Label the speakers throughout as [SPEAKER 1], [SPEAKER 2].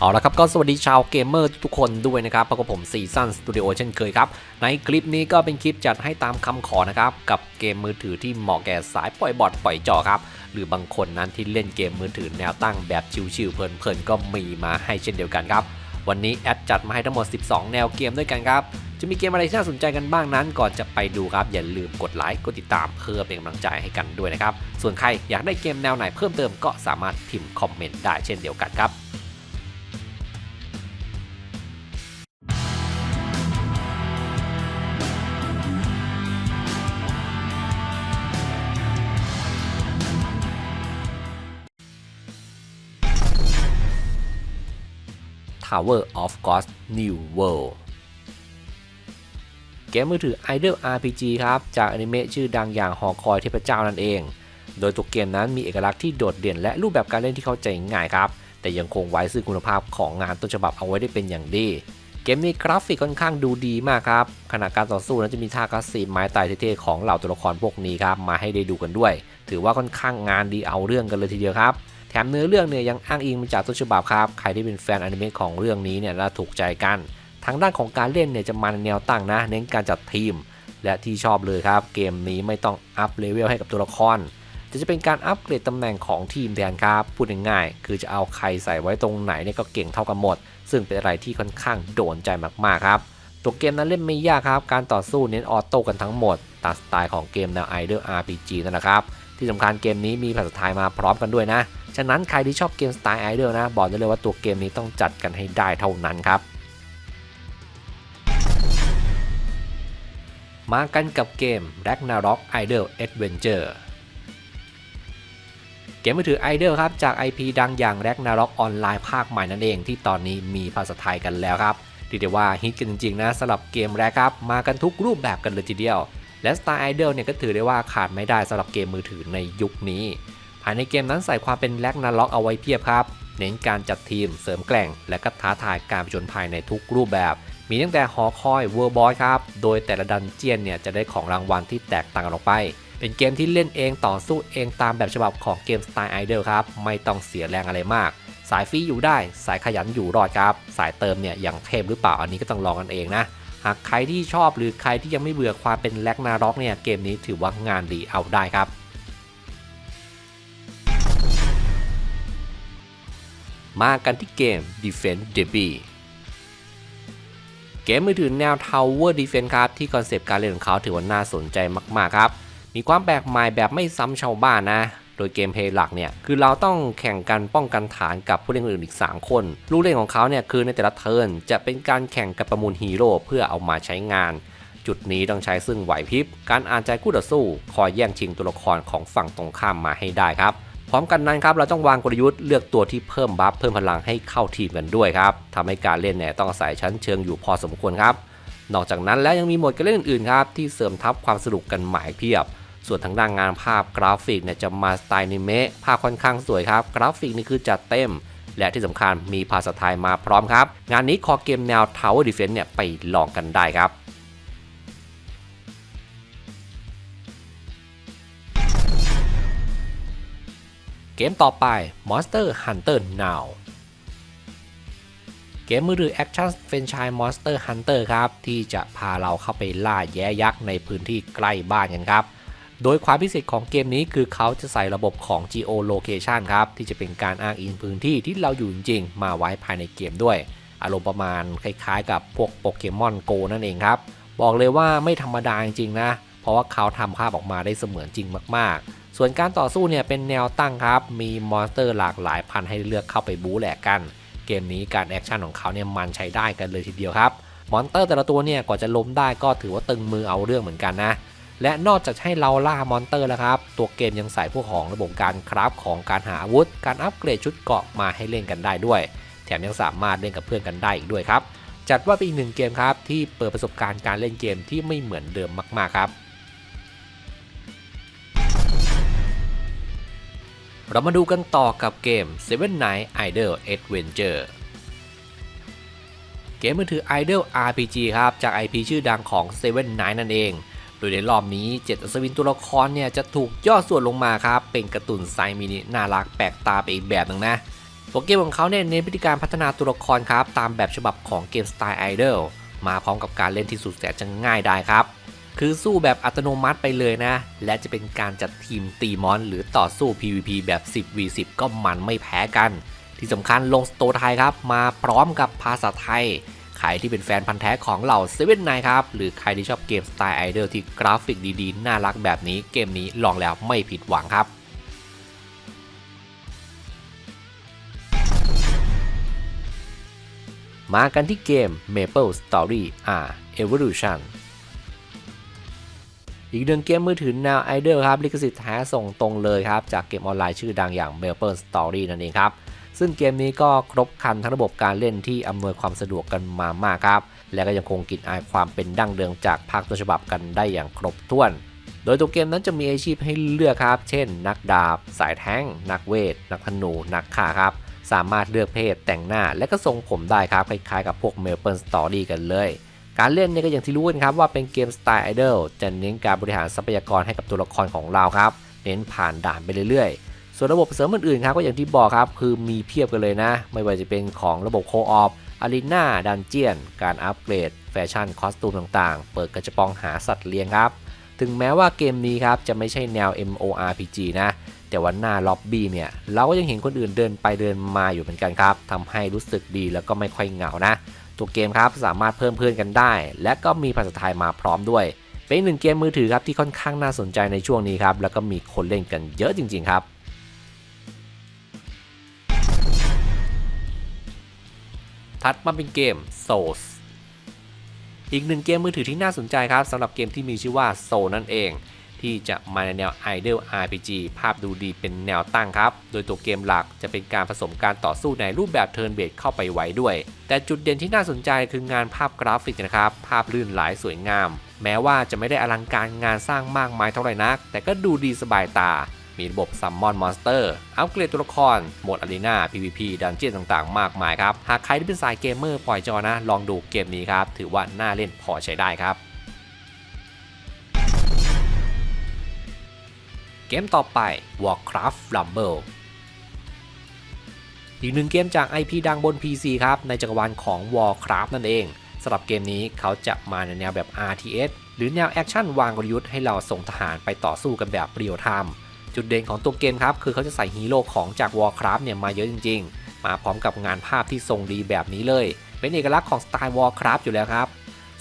[SPEAKER 1] เอาละครับก็สวัสดีชาวเกมเมอร์ทุกคนด้วยนะครับพบกับผมซีซันสตูดิโอเช่นเคยครับ ในคลิปนี้ก็เป็นคลิปจัดให้ตามคำขอนะครับ กับเกมมือถือที่เหมาะแก่สายปล่อยบอทปล่อยจอครับ หรือบางคนนั้นที่เล่นเกมมือถือแนวตั้งแบบชิวๆเพลินๆก็มีมาให้เช่นเดียวกันครับ วันนี้แอดจัดมาให้ทั้งหมด 12 แนวเกมด้วยกันครับจะมีเกมอะไรที่น่าสนใจกันบ้างนั้นก่อนจะไปดูครับ อย่าลืมกดไลค์กดติดตามเพื่อเป็นกำลังใจให้กันด้วยนะครับส่วนใครอยากได้เกมแนวไหนเพิ่มเติมก็สามารถพิมพ์คอมเมนต์ได้เช่นเดียวกันครับ Tower of God New World เกมมือถือ Idle RPG ครับ จากอนิเมะชื่อดังอย่างหอคอยเทพเจ้านั่นเอง โดยตัวเกมนั้นมีเอกลักษณ์ที่โดดเด่นและรูปแบบการเล่นที่เข้าใจง่ายครับ แต่ยังคงไว้ซึ่งคุณภาพของงานต้นฉบับเอาไว้ได้เป็นอย่างดีเกมนี้กราฟิกค่อนข้างดูดีมากครับ ขณะการต่อสู้นั้นจะมีท่าคัสซีไม้ตายเท่ๆของเหล่าตัวละครพวกนี้ครับ มาให้ได้ดูกันด้วย ถือว่าค่อนข้างงานดีเอาเรื่องกันเลยทีเดียวครับ ถมเนื้อเรื่องเนี่ยยังอ้างอิงมาจากต้นฉบับครับ ใครที่เป็นแฟนอนิเมะของเรื่องนี้เนี่ยน่าถูกใจกัน ทางด้านของการเล่นเนี่ยจะมาในแนวตั้งนะ เน้นการจัดทีม และที่ชอบเลยครับ เกมนี้ไม่ต้องอัพเลเวลให้กับตัวละครแต่จะเป็นการอัปเกรดตำแหน่งของทีมแทนครับ พูดง่ายๆคือจะเอาใครใส่ไว้ตรงไหนเนี่ยก็เก่งเท่ากันหมด ซึ่งเป็นอะไรที่ค่อนข้างโดนใจมากๆครับ ตัวเกมนั้นเล่นไม่ยากครับ การต่อสู้เน้นออโต้กันทั้งหมดตามสไตล์ของเกมแนว Idle RPG นั่นแหละครับ ที่สำคัญเกมนี้มีภาษาไทยมาพร้อมกันด้วยนะฉะนั้นใครที่ชอบเกมสไตล์ Idle นะ บอกได้เลยว่าตัวเกมนี้ต้องจัดกันให้ได้เท่านั้นครับมากันกับเกม Ragnarok Idle Adventure เกมมือถือ Idle ครับ จาก IP ดังอย่าง Ragnarok Online ภาคใหม่นั่นเองที่ตอนนี้มีภาษาไทยกันแล้วครับเรียว่าฮิตกันจริงๆนะสำหรับเกมแรกครับ มากันทุกรูปแบบกันเลยทีเดียว และ Star Idol เนี่ยก็ถือได้ว่าขาดไม่ได้สำหรับเกมมือถือในยุคนี้ ภายในเกมนั้นใส่ความเป็นแลกนาล็อกเอาไว้เพียบครับ เน้นการจัดทีมเสริมแกร่ง และก็ท้าทายการผจญภัยในทุกรูปแบบ มีตั้งแต่หอคอยเวอร์บอยครับ โดยแต่ละดันเจียนเนี่ยจะได้ของรางวัลที่แตกต่างกันออกไป เป็นเกมที่เล่นเองต่อสู้เองตามแบบฉบับของเกม Star Idol ครับ ไม่ต้องเสียแรงอะไรมาก สายฟรีอยู่ได้ สายขยันอยู่รอดครับ สายเติมเนี่ยอย่างเทพหรือเปล่าอันนี้ก็ต้องลองกันเองนะหากใครที่ชอบหรือใครที่ยังไม่เบื่อความเป็นแลกนาร็อกเนี่ยเกมนี้ถือว่างานดีเอาได้ครับ มากันที่เกม Defense Derby เกมมือถือแนว Tower Defense ครับ ที่คอนเซปต์การเล่นของเขาถือว่าน่าสนใจมากๆครับ มีความแปลกใหม่แบบไม่ซ้ำชาวบ้านนะ โดยเกมเพลย์หลักเนี่ย คือเราต้องแข่งกันป้องกันฐานกับผู้เล่นคนอื่นอีก 3 คน ลูกเล่นของเขาเนี่ยคือในแต่ละเทิร์นจะเป็นการแข่งกับประมูลฮีโร่เพื่อเอามาใช้งานจุดนี้ต้องใช้ซึ่งไหวพริบ การอ่านใจคู่ต่อสู้ คอยแย่งชิงตัวละครของฝั่งตรงข้ามมาให้ได้ครับ พร้อมกันนั้นครับเราต้องวางกลยุทธ์เลือกตัวที่เพิ่มบัฟเพิ่มพลังให้เข้าทีมกันด้วยครับทำให้การเล่นเนี่ยต้องอาศัยชั้นเชิงอยู่พอสมควรครับ นอกจากนั้นแล้วยังมีโหมดการเล่นอื่นๆครับที่เสริมทับความสนุกกันหมายเพียบ ส่วนทางด้านงานภาพกราฟิกเนี่ยจะมาสไตล์นิเมะภาพค่อนข้างสวยครับ กราฟิกนี่คือจัดเต็ม และที่สำคัญมีภาษาไทยมาพร้อมครับ งานนี้คอเกมแนว Tower Defense เนี่ยไปลองกันได้ครับ เกมต่อไป Monster Hunter Now เกมมือถือแอคชั่นเฟนชาย Monster Hunter ครับ ที่จะพาเราเข้าไปล่าแย้ยักษ์ในพื้นที่ใกล้บ้านกันครับ โดยความพิเศษของเกมนี้คือเขาจะใส่ระบบของ geolocation ครับ ที่จะเป็นการอ้างอิงพื้นที่ที่เราอยู่จริงๆ มาไว้ภายในเกมด้วย อารมณ์ประมาณคล้ายๆ กับพวกโปเกมอนโกนั่นเองครับ บอกเลยว่าไม่ธรรมดาจริงๆนะ ราะว่าเขาทำภาพออกมาได้เสมือนจริงมากๆ ส่วนการต่อสู้เนี่ยเป็นแนวตั้งครับ มีมอนสเตอร์หลากหลายพันให้เลือกเข้าไปบู๊แหลกกัน เกมนี้การแอคชั่นของเขาเนี่ยมันใช้ได้กันเลยทีเดียวครับ มอนสเตอร์แต่ละตัวเนี่ยกว่าจะล้มได้ก็ถือว่าตึงมือเอาเรื่องเหมือนกันนะ และนอกจากให้เราล่ามอนสเตอร์แล้วครับ ตัวเกมยังใส่พวกของระบบการคราฟของการหาอาวุธ การอัปเกรดชุดเกราะมาให้เล่นกันได้ด้วย แถมยังสามารถเล่นกับเพื่อนกันได้อีกด้วยครับ จัดว่าเป็นอีกหนึ่งเกมครับที่เปิดประสบการณ์การเล่นเกมที่ไม่เหมือนเดิมมากๆครับ เรามาดูกันต่อกับเกม Seven Night Idle Adventure เกมมือถือ Idle RPG ครับ จาก IP ชื่อดังของ Seven Night นั่นเอง โดยในรอบนี้เจ็ดอัศวินตัวละครเนี่ยจะถูกย่อส่วนลงมาครับ เป็นการ์ตูนไซมินิน่ารักแปลกตาไปอีกแบบหนึงนะตัวเกมของเขาเนี่ยเน้นพฤติการพัฒนาตัวละครครับ ตามแบบฉบับของเกมสไตล์ไอดอลมาพร้อมกับการเล่นที่สุดแสนจะง่ายได้ครับ คือสู้แบบอัตโนมัติไปเลยนะ และจะเป็นการจัดทีมตีมอน หรือต่อสู้ PVP แบบ 10v10 ก็มันไม่แพ้กัน ที่สำคัญลงสโตร์ไทยครับ มาพร้อมกับภาษาไทย ใครที่เป็นแฟนพันธ์แท้ของเหล่าเซเว่นไนครับ หรือใครที่ชอบเกมสไตล์ไอดอลที่กราฟิกดีๆ น่ารักแบบนี้เกมนี้ลองแล้วไม่ผิดหวังครับมากันที่เกม Maple Story R Evolution อีกหนึ่งเกมมือถือแนวไอดอลครับลิขสิทธิ์แท้ส่งตรงเลยครับ จากเกมออนไลน์ชื่อดังอย่าง Maple Story นั่นเองครับ ซึ่งเกมนี้ก็ครบครันทั้งระบบการเล่นที่อำนวยความสะดวกกันมามากครับ และก็ยังคงกลิ่นอายความเป็นดั้งเดิมจากภาคต้นฉบับกันได้อย่างครบถ้วน โดยตัวเกมนั้นจะมีอาชีพให้เลือกครับ เช่น นักดาบ สายแท้ง นักเวท นักธนู นักฆ่าครับ สามารถเลือกเพศแต่งหน้าและก็ทรงผมได้ครับคล้ายๆกับพวก Maple Story กันเลย การเล่นเนี่ยก็อย่างที่รู้กันครับว่าเป็นเกมสไตล์ไอดอลจะเน้นการบริหารทรัพยากรให้กับตัวละครของเราครับ เน้นผ่านด่านไปเรื่อยๆ ส่วนระบบเสริมอื่นๆครับก็อย่างที่บอกครับคือมีเพียบกันเลยนะ ไม่ว่าจะเป็นของระบบโคออฟอารีนาดันเจียน การอัปเกรด แฟชั่น คอสตูมต่างๆ เปิดกระจปองหาสัตว์เลี้ยงครับ ถึงแม้ว่าเกมนี้ครับจะไม่ใช่แนว MORPG นะ แต่วันหน้าล็อบบี้เนี่ย เราก็ยังเห็นคนอื่นเดินไปเดินมาอยู่เหมือนกันครับทำให้รู้สึกดีแล้วก็ไม่ค่อยเหงานะ ตัวเกมครับสามารถเพิ่มเพื่อนกันได้ และก็มีภาษาไทยมาพร้อมด้วย เป็นหนึ่งเกมมือถือครับที่ค่อนข้างน่าสนใจในช่วงนี้ครับแล้วก็มีคนเล่นกันเยอะจริง ๆ ครับถัดมาเป็นเกม Souls อีกหนึ่งเกมมือถือที่น่าสนใจครับสำหรับเกมที่มีชื่อว่า Soul นั่นเอง ที่จะมาในแนว Idle RPG ภาพดูดีเป็นแนวตั้งครับ โดยตัวเกมหลักจะเป็นการผสมการต่อสู้ในรูปแบบเทิร์นเบสเข้าไปไว้ด้วย แต่จุดเด่นที่น่าสนใจคืองานภาพกราฟิกนะครับ ภาพลื่นไหลสวยงาม แม้ว่าจะไม่ได้อลังการงานสร้างมากมายเท่าไหร่นัก แต่ก็ดูดีสบายตามีระบบซัมมอนมอนสเตอร์อัปเกรดตัวละคร โหมดอารีนา PVP ดันเจี้ยนต่างๆ มากมายครับ หากใครที่เป็นสายเกมเมอร์ปล่อยจอนะ ลองดูเกมนี้ครับ ถือว่าน่าเล่นพอใช้ได้ครับ เกมต่อไป Warcraft Rumble อีกหนึ่งเกมจาก IP ดังบน PC ครับ ในจักรวาลของ Warcraft นั่นเองสำหรับเกมนี้เขาจะมาในแนวแบบ RTS หรือแนวแอคชั่นวางกลยุทธ์ให้เราส่งทหารไปต่อสู้กันแบบเรียลไทม์จุดเด่นของตัวเกมครับ คือเขาจะใส่ฮีโร่ของจาก Warcraft เนี่ยมาเยอะจริง ๆ มาพร้อมกับงานภาพที่ทรงดีแบบนี้เลย เป็นเอกลักษณ์ของสไตล์ Warcraft อยู่แล้วครับ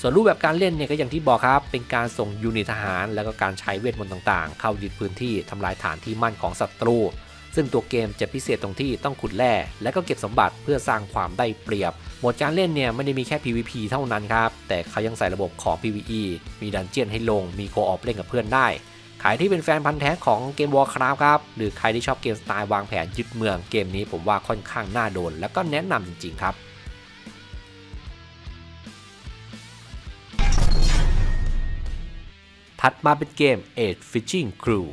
[SPEAKER 1] ส่วนรูปแบบการเล่นเนี่ยก็อย่างที่บอกครับ เป็นการส่งยูนิตทหาร แล้วก็การใช้เวทมนต์ต่างๆ เข้ายึดพื้นที่ทำลายฐานที่มั่นของศัตรู ซึ่งตัวเกมจะพิเศษตรงที่ต้องขุดแร่และก็เก็บสมบัติเพื่อสร้างความได้เปรียบ โหมดการเล่นเนี่ยไม่ได้มีแค่ PVP เท่านั้นครับ แต่เขายังใส่ระบบของ PVE มีดันเจียนให้ลง มีโคออฟเล่นกับเพื่อนได้ใครที่เป็นแฟนพันธ์แท้ของเกม Warcraft ครับ หรือใครที่ชอบเกมสไตล์วางแผนยึดเมืองเกมนี้ผมว่าค่อนข้างน่าโดน แล้วก็แนะนำจริงๆครับ ถัดมาเป็นเกม Age Fishing Crew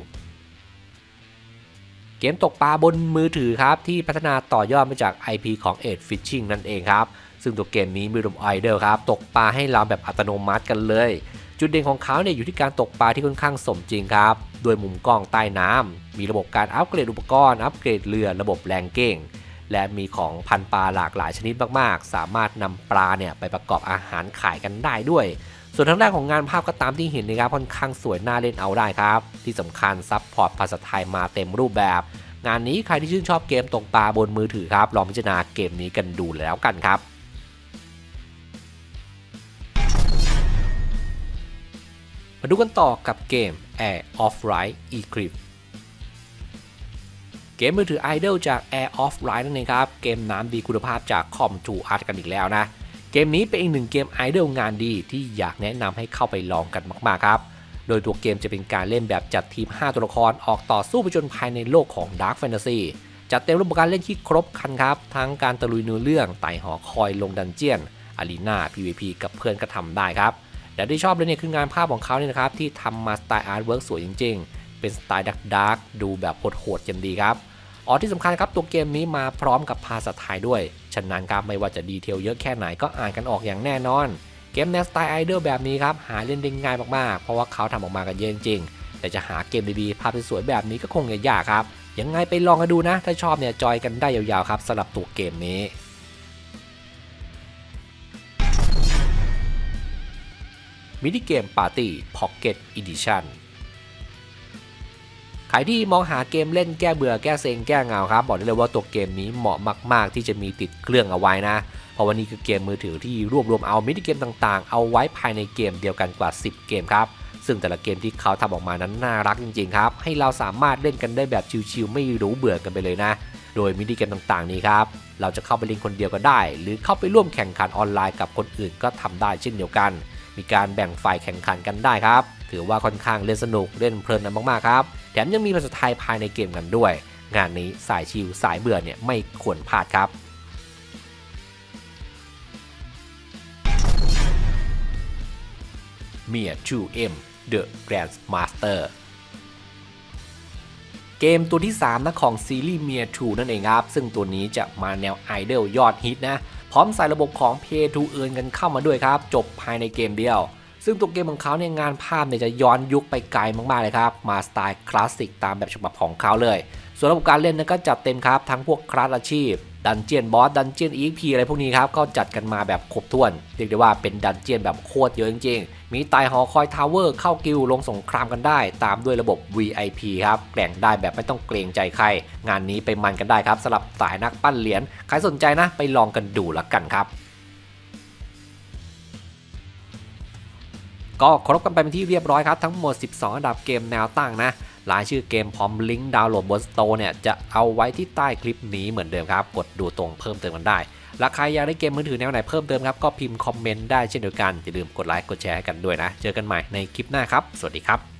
[SPEAKER 1] เกมตกปลาบนมือถือครับ ที่พัฒนาต่อยอดมาจาก IP ของ Age Fishing นั่นเองครับ ซึ่งตัวเกมนี้มีระบบไอเดลครับ ตกปลาให้เราแบบอัตโนมัติกันเลย จุดเด่นของเขาเนี่ยอยู่ที่การตกปลาที่ค่อนข้างสมจริงครับด้วยมุมกล้องใต้น้ำมีระบบการอัปเกรดอุปกรณ์ อัปเกรดเรือระบบแรงเก่ง และมีของพันปลาหลากหลายชนิดมาก ๆ สามารถนำปลาเนี่ยไปประกอบอาหารขายกันได้ด้วย ส่วนทางด้านของงานภาพก็ตามที่เห็นนะครับค่อนข้างสวยน่าเล่นเอาได้ครับ ที่สำคัญซับพอร์ตภาษาไทยมาเต็มรูปแบบ งานนี้ใครที่ชื่นชอบเกมตกปลาบนมือถือครับลองพิจารณาเกมนี้กันดูแล้วกันครับมาดูกันต่อกับเกม Air of Right Eclipse เกมมือถือไอดอลจาก Air of Right นั่นเองครับ เกมน้ำดีคุณภาพจาก Com 2 Art กันอีกแล้วนะ เกมนี้เป็นอีกหนึ่งเกมไอดอลงานดีที่อยากแนะนำให้เข้าไปลองกันมากๆครับ โดยตัวเกมจะเป็นการเล่นแบบจัดทีม 5 ตัวละครออกต่อสู้ผจญภัยในโลกของ Dark Fantasy จัดเต็มรูปแบบการเล่นที่ครบครันครับ ทั้งการตะลุยเนื้อเรื่องไต่หอคอยลงดันเจียนอารีนา PVP กับเพื่อนก็ทำได้ครับและที่ชอบเลยเนี่ยคืองานภาพของเขาเนี่ยนะครับที่ทำมาสไตล์อาร์ตเวิร์กสวยจริง ๆ เป็นสไตล์ดักดักดูแบบโหดๆกันดีครับ อ๋อที่สำคัญครับตัวเกมนี้มาพร้อมกับภาษาไทยด้วย ฉะนั้นครับไม่ว่าจะดีเทลเยอะแค่ไหนก็อ่านกันออกอย่างแน่นอน เกมแนวสไตล์ไอดอลแบบนี้ครับหาเล่นได้ง่ายมากๆ เพราะว่าเขาทำออกมากันเยอะจริงแต่จะหาเกมดีๆภาพสวยๆแบบนี้ก็คงจะยากครับ ยังไงไปลองกันดูนะ ถ้าชอบเนี่ยจอยกันได้ยาวๆครับสำหรับตัวเกมนี้มินิเกมปาร์ตี้พ็อกเก็ตอีดิชั่น ใครที่มองหาเกมเล่นแก้เบื่อแก้เซ็งแก้เหงาครับบอกได้เลยว่าตัวเกมนี้เหมาะมากๆ ที่จะมีติดเครื่องเอาไว้นะ เพราะวันนี้คือเกมมือถือที่รวบรวมเอามินิเกมต่างๆ เอาไว้ภายในเกมเดียวกันกว่า 10 เกมครับซึ่งแต่ละเกมที่เขาทำออกมานั้นน่ารักจริงๆครับ ให้เราสามารถเล่นกันได้แบบชิลๆไม่รู้เบื่อกันไปเลยนะ โดยมินิเกมต่างๆนี้ครับ เราจะเข้าไปเล่นคนเดียวก็ได้ หรือเข้าไปร่วมแข่งขันออนไลน์กับคนอื่นก็ทำได้เช่นเดียวกัน มีการแบ่งฝ่ายแข่งขันกันได้ครับ ถือว่าค่อนข้างเล่นสนุกเล่นเพลินกันมากๆครับ แถมยังมีภาษาไทยภายในเกมกันด้วย งานนี้สายชิลสายเบื่อเนี่ยไม่ควรพลาดครับเมีย 2M The Grandmaster เกมตัวที่ 3นะของซีรีส์เมีย 2 นั่นเองครับ ซึ่งตัวนี้จะมาแนวไอดอลยอดฮิตนะ พร้อมใส่ระบบของ Pay to Earn กันเข้ามาด้วยครับ จบภายในเกมเดียว ซึ่งตัวเกมของเขาเนี่ยงานภาพเนี่ยจะย้อนยุคไปไกลมากๆเลยครับ มาสไตล์คลาสสิกตามแบบฉบับของเขาเลย ส่วนระบบการเล่นนั้นก็จัดเต็มครับ ทั้งพวกคลาสอาชีพ ดันเจียนบอส ดันเจียน EXP อะไรพวกนี้ครับก็จัดกันมาแบบครบถ้วน เรียกได้ว่าเป็นดันเจียนแบบโคตรเยอะจริงๆ มีไต่หอคอยทาวเวอร์เข้ากิลลงสงครามกันได้ ตามด้วยระบบ VIP ครับแกล่งได้แบบไม่ต้องเกรงใจใคร งานนี้ไปมันกันได้ครับสำหรับสายนักปั้นเหรียญ ใครสนใจนะไปลองกันดูละกันครับ ก็ครบกันไปเป็นที่เรียบร้อยครับ ทั้งหมด 12 อันดับเกมแนวตั้งนะรายชื่อเกมพร้อมลิงก์ดาวน์โหลดบนสโตร์เนี่ยจะเอาไว้ที่ใต้คลิปนี้เหมือนเดิมครับ กดดูตรงเพิ่มเติมกันได้ และใครอยากได้เกมมือถือแนวไหนเพิ่มเติมครับ ก็พิมพ์คอมเมนต์ได้เช่นเดียวกัน อย่าลืมกดไลค์กดแชร์ให้กันด้วยนะ เจอกันใหม่ในคลิปหน้าครับ สวัสดีครับ